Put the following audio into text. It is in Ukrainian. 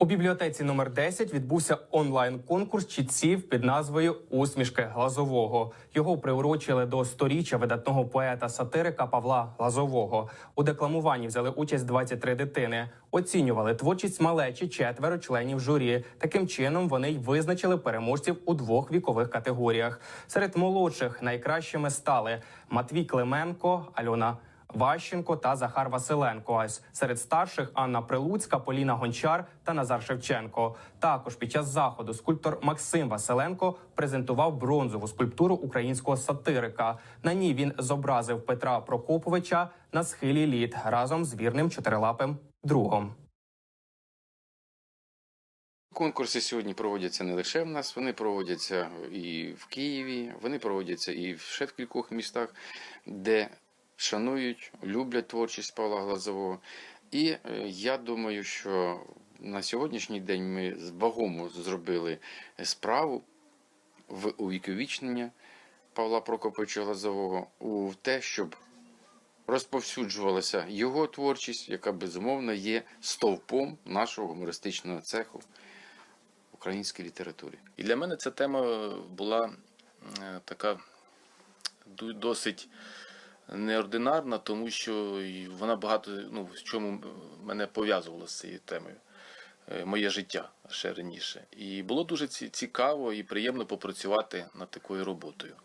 У бібліотеці номер 10 відбувся онлайн-конкурс чітців під назвою Усмішки Глазового. Його приурочили до сторіччя видатного поета-сатирика Павла Глазового. У декламуванні взяли участь 23 дитини. Оцінювали творчість малечі четверо членів журі. Таким чином вони й визначили переможців у двох вікових категоріях. Серед молодших найкращими стали Матвій Клименко, Альона. Ващенко та Захар Василенко. Серед старших Анна Прилуцька, Поліна Гончар та Назар Шевченко. Також під час заходу скульптор Максим Василенко презентував бронзову скульптуру українського сатирика. На ній він зобразив Петра Прокоповича на схилі літ разом з вірним чотирилапим другом. Конкурси сьогодні проводяться не лише в нас, вони проводяться і в Києві, вони проводяться і в ще в кількох містах, де шанують, люблять творчість Павла Глазового. І е, я думаю, що на сьогоднішній день ми з вагому зробили справу в увіковічнення Павла Прокоповича Глазового у те, щоб розповсюджувалася його творчість, яка безумовно є стовпом нашого гумористичного цеху в українській літературі. І для мене ця тема була е, така досить неординарна, тому що вона багато ну, в чому мене пов'язувало з цією темою. е, Моє життя ще раніше. І було дуже цікаво і приємно попрацювати над такою роботою.